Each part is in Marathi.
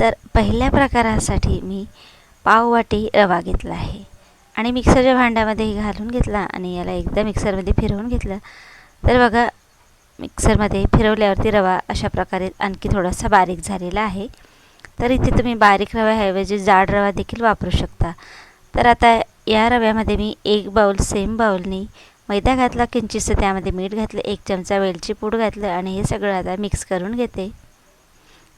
तर पहिल्या प्रकारासाठी मी पाववाटी रवा घेतला आहे. आणि मिक्सरच्या भांड्यामध्ये घालून घेतला आणि याला एकदा मिक्सरमध्ये फिरवून घेतलं. तर बघा मिक्सरमध्ये फिरवल्यावरती रवा अशा प्रकारे आणखी थोडासा बारीक झालेला आहे. तर इथे तुम्ही बारीक रव्याऐवजी जाड रवा देखील वापरू शकता. तर आता या रव्यामध्ये मी एक बाऊल सेम बाऊलनी मैदा घातला. किंचितसं त्यामध्ये मीठ घातलं एक चमचा वेलची पूड घातलं आणि हे सगळं आता मिक्स करून घेते.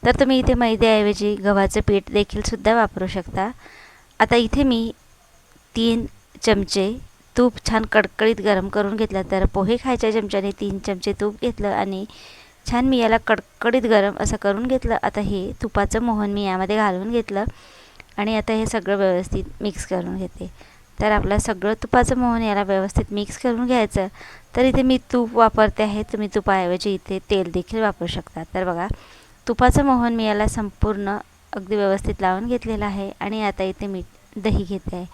तर तुम्ही इथे मैद्याऐवजी गव्हाचं पीठ देखील सुद्धा वापरू शकता. आता इथे मी तीन चमचे तूप छान कडकडीत गरम करून घेतलं तर पोहे खायच्या चमच्याने तीन चमचे तूप घेतलं आणि छान मी याला कडकडीत गरम असं करून घेतलं. आता हे तुपाचं मोहन मी यामध्ये घालून घेतलं आणि आता हे सगळं व्यवस्थित मिक्स करून घेते. तर आपलं सगळं तुपाचं मोहन याला व्यवस्थित मिक्स करून घ्यायचं. तर इथे मी तूप वापरते आहे तुम्ही तुपाऐवजी इथे तेल देखील वापरू शकता. तर बघा तुपाचं मोहन मी याला संपूर्ण अगदी व्यवस्थित लावून घेतलेलं आहे आणि आता इथे मी दही घेते आहे.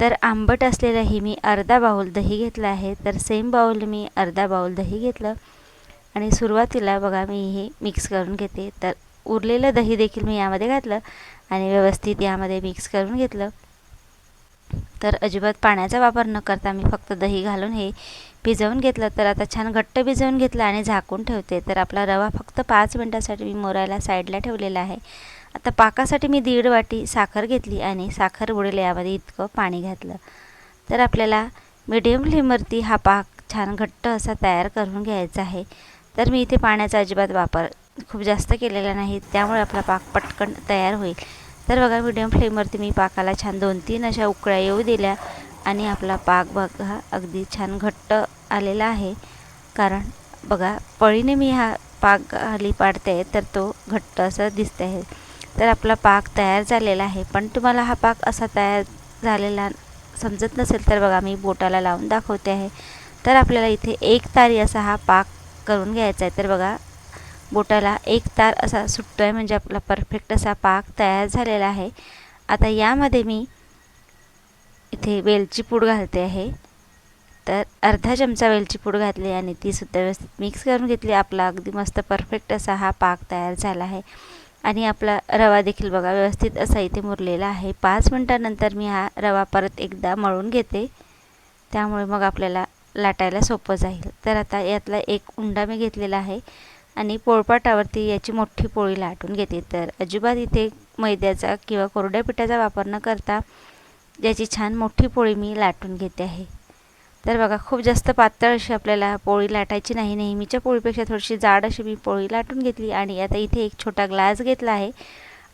तर आंबट असलेलंही मी अर्धा बाऊल दही घेतलं आहे. तर सेम बाऊल मी अर्धा बाऊल दही घेतलं. आणि सुरुवातीला बघा मी हे मिक्स करून घेते. तर उरलेलं दही देखील मी यामध्ये घातलं आणि व्यवस्थित यामध्ये मिक्स करून घेतलं. तर अजिबात पाण्याचा वापर न करता मी फक्त दही घालून हे भिजवून घेतलं तर आता छान घट्ट भिजवून घेतलं आणि झाकून ठेवते. तर आपला रवा फक्त पाच मिनटासाठी मी मोरायला साईडला ठेवलेला आहे. आता पाकासाठी मी दीड वाटी साखर घेतली आणि साखर बुडेल यामध्ये इतकं पाणी घातलं. तर आपल्याला मिडियम फ्लेमवरती हा पाक छान घट्ट असा तयार करून घ्यायचा आहे. तर मी इथे पाण्याचा अजिबात वापर खूप जास्त केलेला नाही त्यामुळे आपला पाक पटकन तयार होईल. तर बघा मिडियम फ्लेमवरती मी पाकाला छान दोन तीन अशा उकळ्या येऊ दिल्या. आणि आपला पाक बघा अगदी छान घट्ट आलेला आहे. कारण बघा पळीने मी हा पाक खाली पाडते तर तो घट्ट असा दिसत आहे. तर आपला पाक तयार झालेला आहे. पण तुम्हाला हा पाक असा तयार झालेला समजत नसेल तर बघा मी बोटाला लावून दाखवते आहे. तर आपल्याला इथे एक तारी असा हा पाक करून घ्यायचा आहे. तर बघा बोटाला एक तार असा सुटतो आहे म्हणजे आपला परफेक्ट असा पाक तयार झालेला आहे. आता यामध्ये मी इथे वेलची पूड घालते आहे. तर अर्धा चमचा वेलची पूड घातली आणि तीसुद्धा व्यवस्थित मिक्स करून घेतली. आपला अगदी मस्त परफेक्ट असा हा पाक तयार झाला आहे. आणि आपला रवा देखील बघा व्यवस्थित असा इथे मुरलेला आहे. पाच मिनटानंतर मी हा रवा परत एकदा मळून घेते. त्यामुळे मग आपल्याला लाटायला सोपं जाईल. तर आता यातला एक उंडा मी घेतलेला आहे आणि पोळपाटावरती याची मोठी पोळी लाटून घेते. तर अजिबात इथे मैद्याचा किंवा कोरड्या पिठाचा वापर न करता ज्याची छान मोठी पोळी मी लाटून घेते आहे. तर बघा खूप जास्त पातळ अशी आपल्याला पोळी लाटायची नाही. नेहमीच्या पोळीपेक्षा थोडीशी जाड अशी मी पोळी लाटून घेतली आणि आता इथे एक छोटा ग्लास घेतला आहे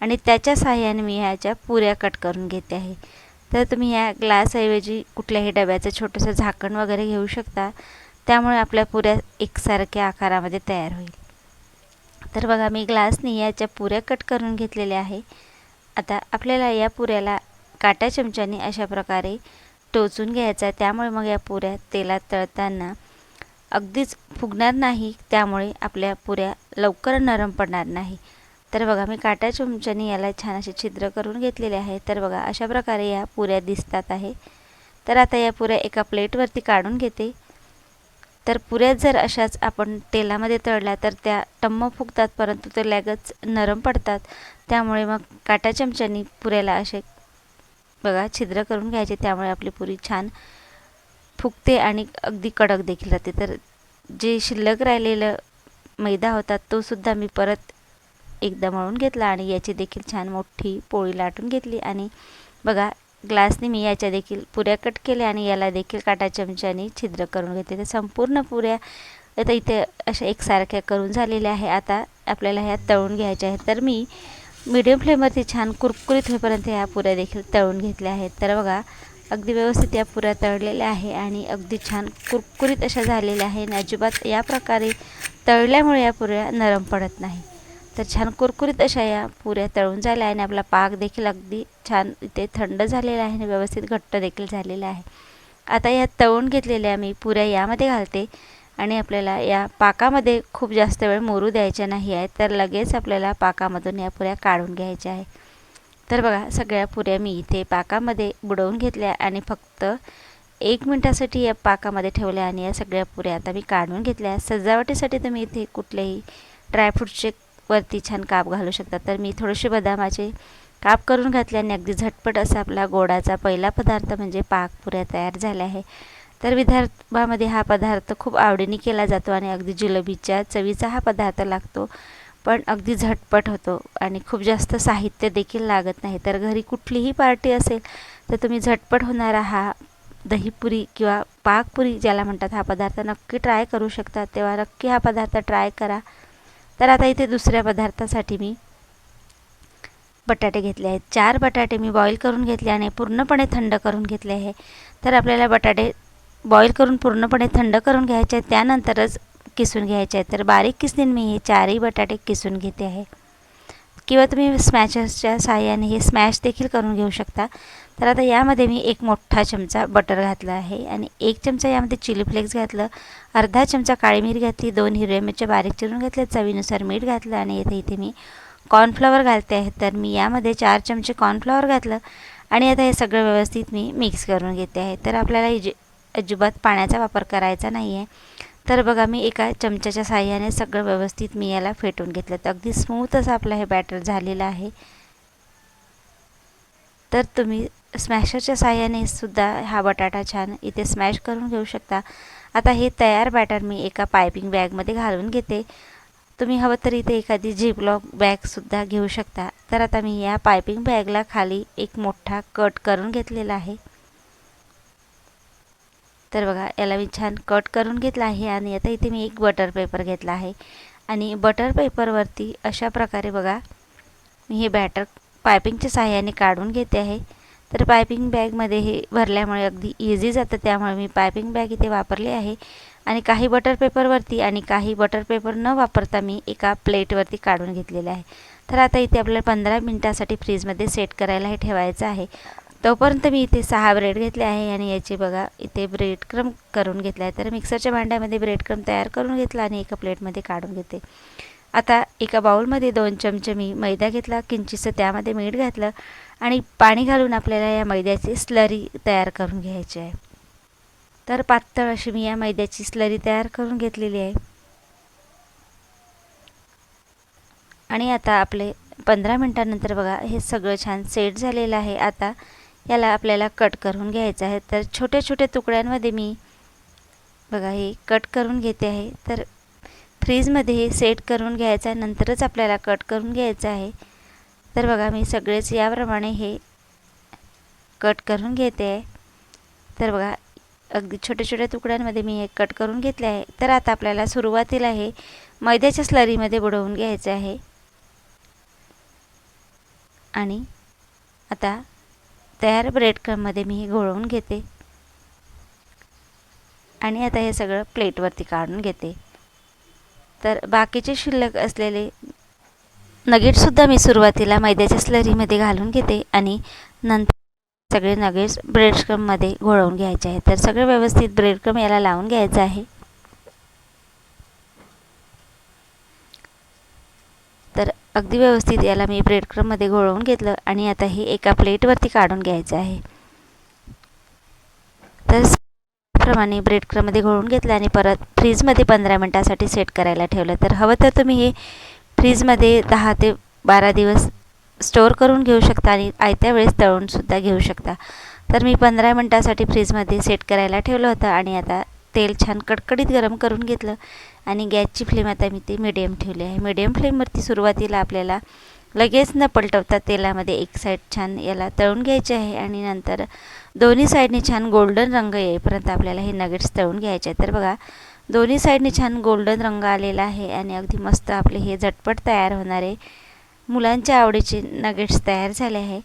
आणि त्याच्या साह्याने मी ह्याच्या पुऱ्या कट करून घेते आहे. तर तुम्ही ह्या ग्लासऐवजी कुठल्याही डब्याचं छोटंसं झाकण वगैरे घेऊ शकता. त्यामुळे आपल्या पुऱ्या एकसारख्या आकारामध्ये तयार होईल. तर बघा मी ग्लासनी याच्या पुऱ्या कट करून घेतलेल्या आहे. आता आपल्याला या पुऱ्याला काट्या चमच्याने अशा प्रकारे टोचून घ्यायचा त्यामुळे मग या पुऱ्या तेलात तळताना अगदीच फुगणार नाही. त्यामुळे आपल्या पुऱ्या लवकर नरम पडणार नाही. तर बघा मी काट्या चमच्याने याला छान असे छिद्र करून घेतलेले आहे. तर बघा अशा प्रकारे या पुऱ्या दिसतात आहे. तर आता या पुऱ्या एका प्लेटवरती काढून घेते. तर पुऱ्या जर अशाच आपण तेलामध्ये तळल्या तर त्या टम्म फुगतात परंतु ते लगेच नरम पडतात. त्यामुळे मग काट्या चमच्यानी पुऱ्याला असे बघा छिद्र करून घ्यायचे त्यामुळे आपली पुरी छान फुगते आणि अगदी कडक देखील राहते. तर जे शिल्लक राहिलेलं मैदा होता तो सुद्धा मी परत एकदा मळून घेतला आणि याची देखील छान मोठी पोळी लाटून घेतली. आणि बघा ग्लासने मी याच्या देखील पुऱ्या कट केल्या आणि याला देखील काटा चमच्याने छिद्र करून घेतले. तर संपूर्ण पुऱ्या आता इथे अशा एकसारख्या करून झालेल्या आहे. आता आपल्याला ह्या तळून घ्यायच्या आहेत. तर मी मीडियम फ्लेमवरती छान कुरकुरीत होईपर्यंत ह्या पुऱ्या देखील तळून घेतल्या आहेत. तर बघा अगदी व्यवस्थित या पुऱ्या तळलेल्या आहे आणि अगदी छान कुरकुरीत अशा झालेल्या आहे आणि अजिबात या प्रकारे तळल्यामुळे या पुऱ्या नरम पडत नाही. तर छान कुरकुरीत अशा या पुऱ्या तळून झाल्या आणि आपला पाक देखील अगदी छान इथे थंड झालेला आहे आणि व्यवस्थित घट्ट देखील झालेला आहे. आता या तळून घेतलेल्या मी पुऱ्या यामध्ये घालते. आणि आपल्याला या पाकामध्ये खूप जास्त वेळ मोरू द्यायच्या नाही आहे तर लगेच आपल्याला पाकामधून या पुऱ्या काढून घ्यायच्या आहे. तर बघा सगळ्या पुऱ्या मी इथे पाकामध्ये बुडवून घेतल्या आणि फक्त एक मिनटासाठी या पाकामध्ये ठेवल्या आणि या सगळ्या पुऱ्या आता मी काढून घेतल्या. सजावटीसाठी तुम्ही इथे कुठलेही ड्रायफ्रूटचे वरती छान काप घालू शकता. तर मी थोडेसे बदामाचे काप करून घातले आणि अगदी झटपट असा आपला गोडाचा पहिला पदार्थ म्हणजे पाकपुऱ्या तयार झाल्या आहे. तर विदर्भामध्ये हा पदार्थ खूप आवडीने केला जातो आणि अगदी जिलेबीच्या चवीचा हा पदार्थ लागतो. पण अगदी झटपट होतो आणि खूप जास्त साहित्य देखील लागत नाही. तर घरी कुठलीही पार्टी असेल तर तुम्ही झटपट होणारा हा दहीपुरी किंवा पाकपुरी ज्याला म्हणतात हा पदार्थ नक्की ट्राय करू शकता. तेव्हा नक्की हा पदार्थ ट्राय करा. तर आता इथे दुसऱ्या पदार्थासाठी मी बटाटे घेतले आहेत. चार बटाटे मी बॉईल करून घेतले आणि पूर्णपणे थंड करून घेतले आहे. तर आपल्याला बटाटे बॉईल करून पूर्णपणे थंड करून घ्यायचे आहे त्यानंतरच किसून घ्यायचे. आहेत तर बारीक किसणीने मी हे चारही बटाटे किसून घेते आहे. किंवा तुम्ही स्मॅशर्सच्या साहाय्याने हे स्मॅश देखील करून घेऊ शकता. तर आता यामध्ये मी एक मोठा चमचा बटर घातला आहे आणि एक चमचा यामध्ये चिली फ्लेक्स घातलं. अर्धा चमचा काळी मिरी घातली दोन हिरव्या मिरच्या बारीक चिरून घातल्या चवीनुसार मीठ घातलं आणि येथे इथे मी कॉर्नफ्लॉवर घालते आहे. तर मी यामध्ये चार चमचे कॉर्नफ्लॉवर घातलं आणि आता हे सगळं व्यवस्थित मी मिक्स करून घेते आहे. तर आपल्याला जे अजिबात पाण्याचा वापर करायचा नाही आहे तर बघा मी एका चमच्याच्या साह्याने सगळं व्यवस्थित मी याला फेटून घेतलं. तर अगदी स्मूथ असं आपलं हे बॅटर झालेलं आहे. तर तुम्ही स्मॅशरच्या साह्याने सुद्धा हा बटाटा छान इथे स्मॅश करून घेऊ शकता. आता हे तयार बॅटर मी एका पायपिंग बॅगमध्ये घालून घेते. तुम्ही हवं तर इथे एखादी झिपलॉक बॅगसुद्धा घेऊ शकता. तर आता मी या पायपिंग बॅगला खाली एक मोठा कट करून घेतलेला आहे. तर बघा याला मी छान कट करून घेतला आहे आणि आता इथे मी एक बटर पेपर घेतला आहे. आणि बटर पेपरवरती अशा प्रकारे बघा मी हे बॅटर पायपिंगच्या साह्याने काढून घेते आहे. तर पायपिंग बॅगमध्ये हे भरल्यामुळे अगदी इझी जातं त्यामुळे मी पायपिंग बॅग इथे वापरली आहे. आणि काही बटर पेपरवरती आणि काही बटर पेपर न वापरता मी एका प्लेटवरती काढून घेतलेले आहे. तर आता इथे आपल्याला पंधरा मिनटासाठी फ्रीजमध्ये सेट करायला हे ठेवायचं आहे. तोपर्यंत मी इथे सहा ब्रेड घेतले आहे आणि याचे बघा इथे ब्रेड क्रम करून घेतला आहे. तर मिक्सरच्या भांड्यामध्ये ब्रेड क्रम तयार करून घेतला आणि एका प्लेटमध्ये काढून घेते. आता एका बाऊलमध्ये दोन चमचे मी मैदा घेतला किंचितसं त्यामध्ये मीठ घातलं आणि पाणी घालून आपल्याला या मैद्याची स्लरी तयार करून घ्यायची आहे. तर पातळ अशी मी या मैद्याची स्लरी तयार करून घेतलेली आहे. आणि आता आपले पंधरा मिनटानंतर बघा हे सगळं छान सेट झालेलं आहे. आता याला आपल्याला कट करून घ्यायचं आहे. तर छोट्या छोट्या तुकड्यांमध्ये मी बघा हे कट करून घेते आहे. तर फ्रीजमध्ये हे सेट करून घ्यायचं आहे. नंतरच आपल्याला कट करून घ्यायचं आहे. तर बघा मी सगळेच याप्रमाणे हे कट करून घेते आहे. तर बघा अगदी छोट्या छोट्या तुकड्यांमध्ये मी हे कट करून घेतले आहे. तर आता आपल्याला सुरुवातीला हे मैद्याच्या स्लरीमध्ये बुडवून घ्यायचं आहे. आणि आता तयार ब्रेड क्रममध्ये मी हे घोळवून घेते. आणि आता हे सगळं प्लेटवरती काढून घेते. तर बाकीचे शिल्लक असलेले नगेटसुद्धा मी सुरुवातीला मैद्याच्या स्लरीमध्ये घालून घेते आणि नंतर सगळे नगेट्स ब्रेड क्रममध्ये घोळवून घ्यायचे आहे तर सगळं व्यवस्थित ब्रेड क्रम याला लावून घ्यायचं आहे. तर अगदी व्यवस्थित याला मी ब्रेड क्रममध्ये घोळवून घेतलं आणि आता हे एका प्लेटवरती काढून घ्यायचं आहे. तर प्रमाणे ब्रेड क्रममध्ये घोळून घेतलं आणि परत फ्रीजमध्ये पंधरा मिनटासाठी सेट करायला ठेवलं. तर हवं तर तुम्ही हे फ्रीजमध्ये दहा ते बारा दिवस स्टोअर करून घेऊ शकता आणि आयत्या वेळेस तळूनसुद्धा घेऊ शकता. तर मी पंधरा मिनटासाठी फ्रीजमध्ये सेट करायला ठेवलं होतं आणि आता तेल छान कडकडीत गरम करून घेतलं आणि गॅसची फ्लेम आता मी ती मिडियम ठेवली आहे. मिडियम फ्लेमवरती सुरुवातीला आपल्याला लगेच न पलटवता तेलामध्ये एक साईड छान याला तळून घ्यायचे आहे आणि नंतर दोन्ही साईडने छान गोल्डन रंग येईपर्यंत आपल्याला हे नगेट्स तळून घ्यायचे आहे तर बघा दोन्ही साईडने छान गोल्डन रंग आलेला आहे आणि अगदी मस्त आपले हे झटपट तयार होणारे मुलांच्या आवडीचे नगेट्स तयार झाले आहे.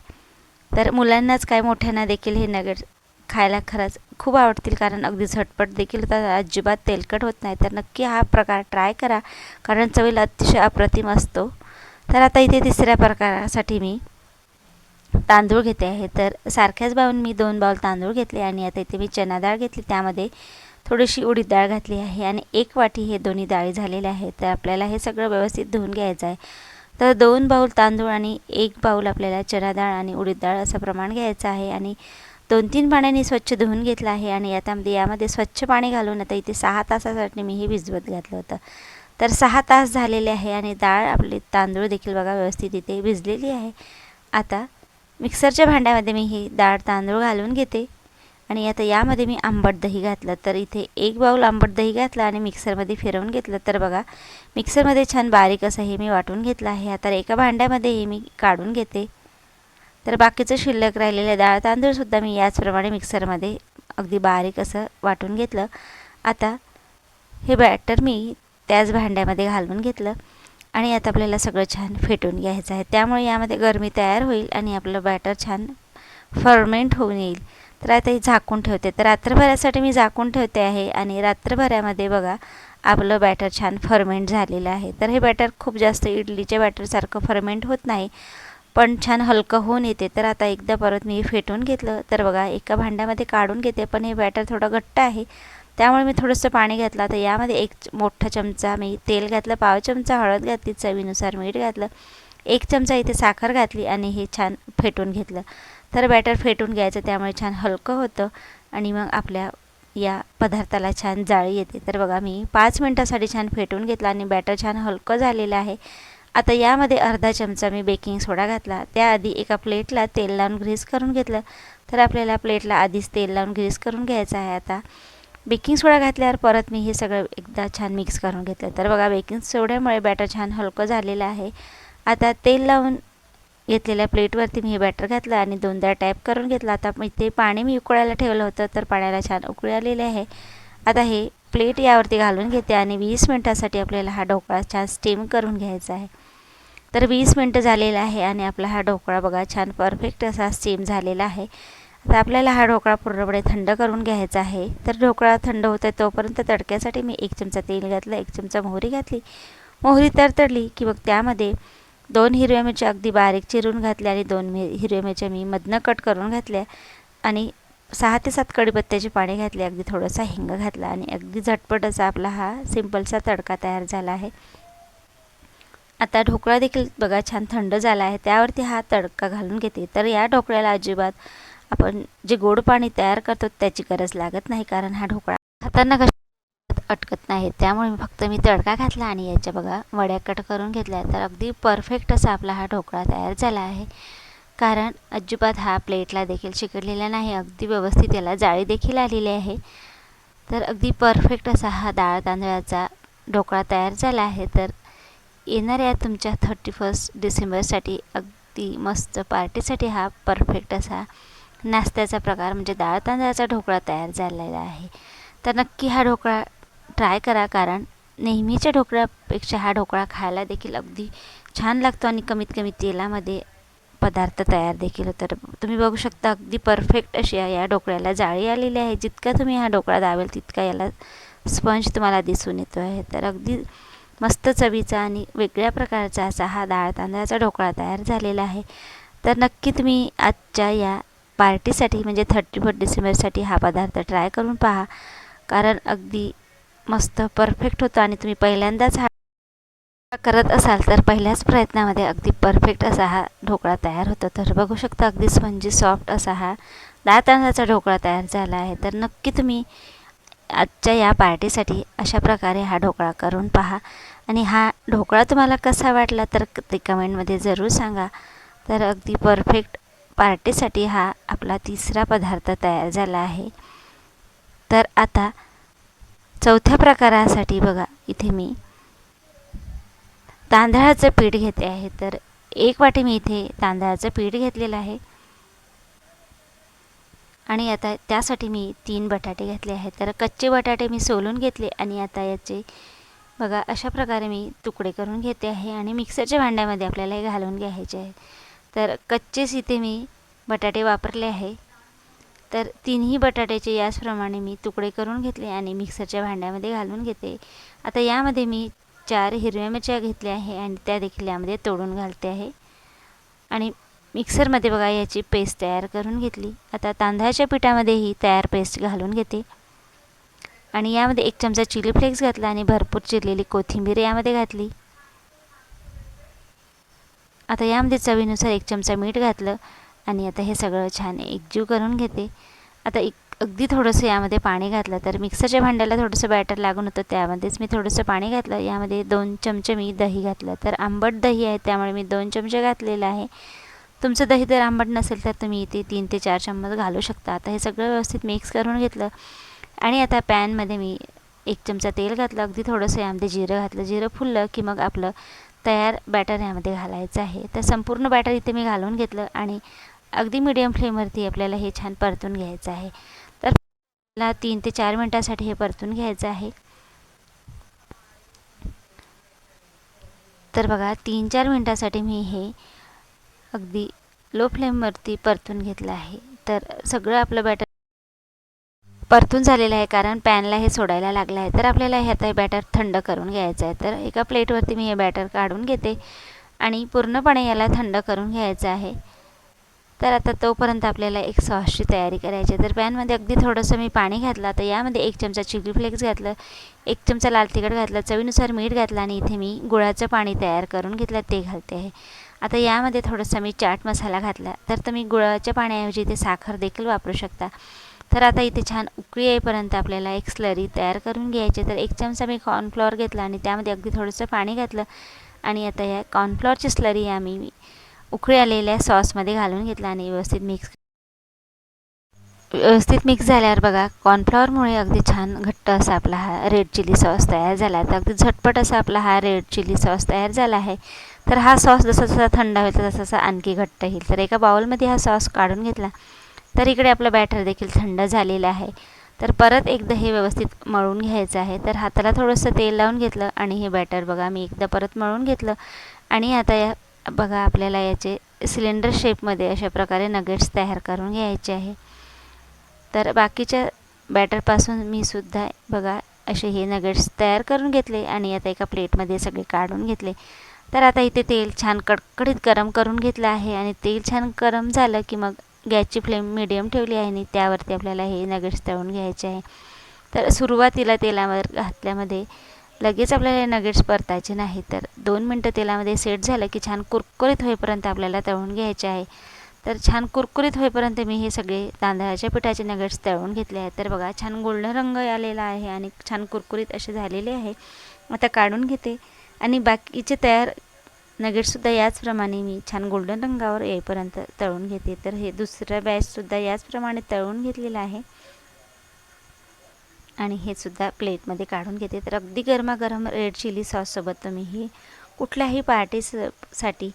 तर मुलांनाच काय मोठ्यांना देखील हे नगेट्स खायला खरंच खूप आवडतील कारण अगदी झटपट देखील होतात अजिबात तेलकट होत नाही. तर नक्की हा प्रकार ट्राय करा कारण चवीला अतिशय अप्रतिम असतो. तर आता इथे तिसऱ्या प्रकारासाठी मी तांदूळ घेते आहे. तर सारख्याच बाऊन मी दोन बाऊल तांदूळ घेतले आणि आता इथे मी चना डाळ घेतली. त्यामध्ये थोडीशी उडीद डाळ घातली आहे आणि एक वाटी हे दोन्ही डाळी झालेले आहेत. तर आपल्याला हे सगळं व्यवस्थित धुवून घ्यायचं आहे. तर दोन बाऊल तांदूळ आणि एक बाऊल आपल्याला चना डाळ आणि उडीद डाळ असं प्रमाण घ्यायचं आहे आणि दोन तीन पाण्याने स्वच्छ धुवून घेतलं आहे आणि आता यामध्ये स्वच्छ पाणी घालून आता इथे सहा तासासाठी मी हे भिजवत घातलं होतं. तर सहा तास झालेले आहे आणि डाळ आपली तांदूळ देखील बघा व्यवस्थित इथे भिजलेली आहे. आता मिक्सरच्या भांड्यामध्ये मी ही डाळ तांदूळ घालून घेते आणि आता यामध्ये मी आंबट दही घातलं. तर इथे एक बाऊल आंबट दही घातलं आणि मिक्सरमध्ये फिरवून घेतलं. तर बघा मिक्सरमध्ये छान बारीक असं हे मी वाटून घेतलं आहे. आता एका भांड्यामध्ये हे मी काढून घेते. तर बाकीचं शिल्लक राहिलेलं डाळ तांदूळसुद्धा मी याचप्रमाणे मिक्सरमध्ये अगदी बारीक असं वाटून घेतलं. आता हे बॅटर मी त्याच भांड्यामध्ये घालून घेतलं आणि आता आपल्याला सगळं छान फेटून घ्यायचं आहे. त्यामुळे यामध्ये गरमी तयार होईल आणि आपलं बॅटर छान फर्मेंट होऊन येईल. तर आता हे झाकून ठेवते. तर रात्रभरासाठी मी झाकून ठेवते आहे आणि रात्रभरामध्ये बघा आपलं बॅटर छान फर्मेंट झालेलं आहे. तर हे बॅटर खूप जास्त इडलीच्या बॅटरसारखं फर्मेंट होत नाही. पण छान हलकं होऊन येते. तर आता एकदा परत मी फेटून घेतलं. तर बघा एका भांड्यामध्ये काढून घेते पण हे बॅटर थोडं घट्ट आहे. त्यामुळे मी थोडंसं पाणी घातलं. तर यामध्ये एक मोठा चमचा मी तेल घातलं पाव चमचा हळद घातली चवीनुसार मीठ घातलं एक चमचा इथे साखर घातली आणि हे छान फेटून घेतलं. तर बॅटर फेटून घ्यायचं त्यामुळे छान हलकं होतं आणि मग आपल्या या पदार्थाला छान जाळी येते. तर बघा मी पाच मिनटासाठी छान फेटून घेतलं आणि बॅटर छान हलकं झालेलं आहे. आता यामध्ये अर्धा चमचा मी बेकिंग सोडा घातला. त्याआधी एका प्लेटला तेल लावून ग्रीस करून घेतलं. तर आपल्याला प्लेटला आधीच तेल लावून ग्रीस करून घ्यायचं आहे आता. बेकिंग सोडा घातल्यावर परत मी हे सगळं एकदा छान मिक्स करून घेतलं. तर बघा बेकिंग सोड्यामुळे बॅटर छान हलकं झालेलं आहे. आता तेल लावून घेतलेल्या प्लेटवरती मी हे बॅटर घातलं आणि दोनदा टॅप करून घेतलं. आता इथे पाणी मी उकळायला ठेवलं होतं तर पाण्याला छान उकळी आलेले आहे. आता हे प्लेट यावरती घालून घेते आणि वीस मिनटासाठी आपल्याला हा ढोकळा छान स्टीम करून घ्यायचा आहे. तर वीस मिनटं झालेला आहे आणि आपला हा ढोकळा बघा छान परफेक्ट असा स्टीम झालेला आहे. आता आपल्याला हा ढोकळा पूर्णपणे थंड करून घ्यायचा आहे. तर ढोकळा थंड होत आहे तोपर्यंत तडक्यासाठी मी एक चमचा तेल घातलं एक चमचा मोहरी घातली. मोहरी तरतडली की मग त्यामध्ये दोन हिरव्या मिरच्या अगदी बारीक चिरून घातल्या आणि दोन मि हिरव्या मिरच्या मी मधनं कट करून घातल्या आणि सहा ते सात कडीपत्त्याचे पाणी घातले अगदी थोडासा हिंग घातला आणि अगदी झटपट असा आपला हा सिंपलचा तडका तयार झाला आहे. आता ढोकळा देखील बघा छान थंड झाला आहे. त्यावरती हा तडका घालून घेते. तर या ढोकळ्याला अजिबात आपण जे गोड पाणी तयार करतो त्याची गरज लागत नाही कारण हा ढोकळा खाताना कशा अटकत नाही. त्यामुळे फक्त मी तडका घातला आणि याच्या बघा वड्या कट करून घेतल्या. तर अगदी परफेक्ट असा आपला हा ढोकळा तयार झाला आहे. कारण अजिबात हा प्लेटला देखील चिकटलेला नाही. अगदी व्यवस्थित याला जाळी देखील आलेली आहे. तर अगदी परफेक्ट असा हा डाळ तांदळाचा ढोकळा तयार झाला आहे. तर येणाऱ्या तुमच्या थर्टी फर्स्ट डिसेंबरसाठी अगदी मस्त पार्टीसाठी हा परफेक्ट असा नाश्त्याचा प्रकार म्हणजे डाळ तांदळाचा ढोकळा तयार झालेला आहे. तर नक्की हा ढोकळा ट्राय करा कारण नेहमीच्या ढोकळ्यापेक्षा हा ढोकळा खायला देखील अगदी छान लागतो आणि कमीत कमी तेलामध्ये पदार्थ तयार देखील होतं तर तुम्ही बघू शकता अगदी परफेक्ट अशी या ढोकळ्याला जाळी आलेली आहे. जितका तुम्ही हा ढोकळा दावेल तितका याला स्पंज तुम्हाला दिसून येतो आहे तर अगदी मस्त चवीचा आणि वेगळ्या प्रकारचा असा हा डाळ तांदळाचा ढोकळा तयार झालेला आहे. तर नक्की तुम्ही आजच्या या पार्टीसाठी म्हणजे थर्टी फोर डिसेंबरसाठी हा पदार्थ ट्राय करून पहा. कारण अगदी मस्त परफेक्ट होतो आणि तुम्ही पहिल्यांदाच हा करत असाल तर पहिल्याच प्रयत्नामध्ये अगदी परफेक्ट असा हा ढोकळा तयार होतो. तर बघू शकता अगदी स्पंजी सॉफ्ट असा हा डाळ तांदळाचा ढोकळा तयार झाला आहे. तर नक्की तुम्ही आजच्या या पार्टीसाठी अशा प्रकारे हा ढोकळा करून पहा. आणि हा ढोकळा तुम्हाला कसा वाटला तर ते कमेंटमध्ये जरूर सांगा. तर अगदी परफेक्ट पार्टीसाठी हा आपला तिसरा पदार्थ तयार झाला आहे. तर आता चौथ्या प्रकारासाठी बघा. इथे मी तांदळाचं पीठ घेते आहे. तर एक वाटी मी इथे तांदळाचं पीठ घेतलेलं आहे. आणि आता त्यासाठी मी तीन बटाटे घेतले आहेत. तर कच्चे बटाटे मी सोलून घेतले आणि आता याचे बघा अशा प्रकारे मी तुकडे करून घेते आहे आणि मिक्सरच्या भांड्यामध्ये आपल्याला हे घालून घ्यायचे आहे. तर कच्चेच इथे मी बटाटे वापरले आहे. तर तिन्ही बटाट्याचे याचप्रमाणे मी तुकडे करून घेतले आणि मिक्सरच्या भांड्यामध्ये घालून घेते. आता यामध्ये मी चार हिरव्या मिरच्या घेतल्या आहे आणि त्या देखील यामध्ये तोडून घालते आहे. आणि मिक्सरमध्ये बघा याची पेस्ट तयार करून घेतली. आता तांदळाच्या पिठामध्ये ही तयार पेस्ट घालून घेते. आणि यामध्ये एक चमचा चिली फ्लेक्स घातला आणि भरपूर चिरलेली कोथिंबीर यामध्ये घातली. आता यामध्ये चवीनुसार एक चमचा मीठ घातलं. आणि आता हे सगळं छान एकजीव करून घेते. आता एक अगदी थोडंसं यामध्ये पाणी घातलं तर मिक्सरच्या भांड्याला थोडंसं बॅटर लागून होतं त्यामध्येच मी थोडंसं पाणी घातलं. यामध्ये दोन चमचे मी दही घातलं. तर आंबट दही आहे त्यामुळे मी दोन चमचे घातलेलं आहे. तुमचं दही जर आंबट नसेल तर तुम्ही इथे तीन ते चार चम्मच घालू शकता. आता हे सगळं व्यवस्थित मिक्स करून घेतलं आणि आता पॅनमध्ये मी एक चमचा तेल घातलं. अगदी थोडंसं यामध्ये जिरं घातलं. जिरं फुललं की मग आपलं तयार बॅटर यामध्ये घालायचं आहे. तर संपूर्ण बॅटर इथे मी घालून घेतलं आणि अगदी मीडियम फ्लेमवरती आपल्याला हे छान परतून घ्यायचं आहे. मला तीन ते चार मिनटासाठी हे परतून घ्यायचं आहे. तर बघा तीन चार मिनटासाठी मी हे अगदी लो फ्लेमवरती परतून घेतलं आहे. तर सगळं आपलं बॅटर परतून झालेलं आहे कारण पॅनला हे सोडायला लागलं आहे. तर आपल्याला हे आता बॅटर थंड करून घ्यायचं आहे. तर एका प्लेटवरती मी हे बॅटर काढून घेते आणि पूर्णपणे याला थंड करून घ्यायचं आहे. तर आता तोपर्यंत आपल्याला एक सॉसची तयारी करायची आहे. तर पॅनमध्ये अगदी थोडंसं मी पाणी घातलं. आता यामध्ये एक चमचा चिली फ्लेक्स घातलं एक चमचा लाल तिखट घातलं चवीनुसार मीठ घातलं आणि इथे मी गुळाचं पाणी तयार करून घेतलं ते घालते आहे. आता यामध्ये थोडंसं मी चाट मसाला घातला. तर तुम्ही गुळाच्या पाण्याऐवजी इथे साखर देखील वापरू शकता. तर आता इथे छान उकळी येईपर्यंत आपल्याला एक स्लरी तयार करून घ्यायची तर एक चमचा मी कॉर्नफ्लॉवर घेतला आणि त्यामध्ये अगदी थोडंसं पाणी घातलं. आणि आता या कॉर्नफ्लॉवरची स्लरी आम्ही उकळी आलेल्या सॉसमध्ये घालून घेतला आणि व्यवस्थित मिक्स व्यवस्थित मिक्स झाल्यावर बघा कॉर्नफ्लॉवरमुळे अगदी छान घट्ट असा आपला हा रेड चिली सॉस तयार झाला. आहे तर अगदी झटपट असा आपला हा रेड चिली सॉस तयार झाला आहे. तर हा सॉस जसा जसा थंड होईल तर तसा तसा आणखी घट्ट येईल. तर एका बाउलमध्ये हा सॉस काढून घेतला. तर इकडे आपलं बॅटर देखील थंड झालेलं आहे. तर परत एकदा हे व्यवस्थित मळून घ्यायचं आहे. तर हाताला थोडंसं तेल लावून घेतलं आणि हे बॅटर बघा मी एकदा परत मळून घेतलं. आणि आता या बघा आपल्याला याचे सिलेंडर शेपमध्ये अशा प्रकारे नगेट्स तयार करून घ्यायचे आहे. तर बाकीच्या बॅटरपासून मी सुद्धा बघा असे हे नगेट्स तयार करून घेतले आणि आता एका प्लेटमध्ये सगळे काढून घेतले. तर आता इथे तेल छान कडकडीत गरम करून घेतलं आहे आणि तेल छान गरम झालं की मग गॅसची फ्लेम मिडियम ठेवली आहे आणि त्यावरती आपल्याला हे नगेट्स तळून घ्यायचे आहे. तर सुरुवातीला तेलावर घातल्यामध्ये लगेच आपल्याला नगेट्स परतायचे नाही तर दोन मिनटं तेलामध्ये सेट झालं की छान कुरकुरीत होईपर्यंत आपल्याला तळून घ्यायचे आहे. तर छान कुरकुरीत होईपर्यंत मी हे सगळे तांदळाच्या पिठाचे नगेट्स तळून घेतले आहेत. तर बघा छान गोल्डन रंग आलेला आहे आणि छान कुरकुरीत असे झालेले आहे. आता काढून घेते. आणि बाकीचे तयार नगेट्ससुद्धा याचप्रमाणे मी छान गोल्डन रंगावर येईपर्यंत तळून घेते. तर हे दुसरं बॅचसुद्धा याचप्रमाणे तळून घेतलेलं आहे. आणि हे सुद्धा प्लेटमध्ये काढून घेते. तर अगदी गरमागरम रेड चिली सॉससोबत तुम्ही ही कुठल्याही पार्टीसाठी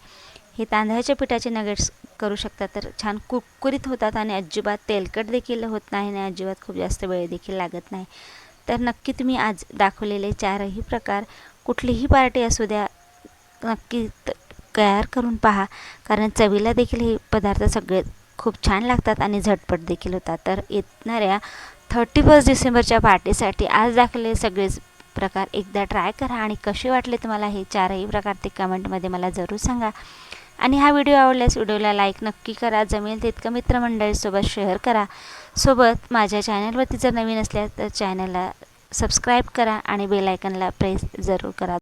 हे तांदळाच्या पिठाचे नगेट्स करू शकता. तर छान कुरकुरीत होतात आणि अजिबात तेलकट देखील होत नाही आणि अजिबात खूप जास्त वेळ देखील लागत नाही. तर नक्की तुम्ही आज दाखवलेले चारही प्रकार कुठलीही पार्टी असू द्या नक्की तयार करून पहा. कारण चवीला देखील हे पदार्थ सगळे खूप छान लागतात आणि झटपट देखील होतात. तर येणाऱ्या थर्टी फर्स्ट डिसेंबरच्या पार्टीसाठी आज दाखवलेले सगळेच प्रकार. एकदा ट्राय करा आणि कसे वाटले तुम्हाला हे चारही प्रकार ते कमेंटमध्ये मला जरूर सांगा. आणि हा व्हिडिओ आवडल्यास व्हिडिओला लाईक नक्की करा. जमेल तितकं मित्रमंडळीसोबत शेअर करा. सोबत माझ्या चॅनलवरती जर नवीन असल्या तर चॅनलला सबस्क्राईब करा आणि बेलायकनला प्रेस जरूर करा.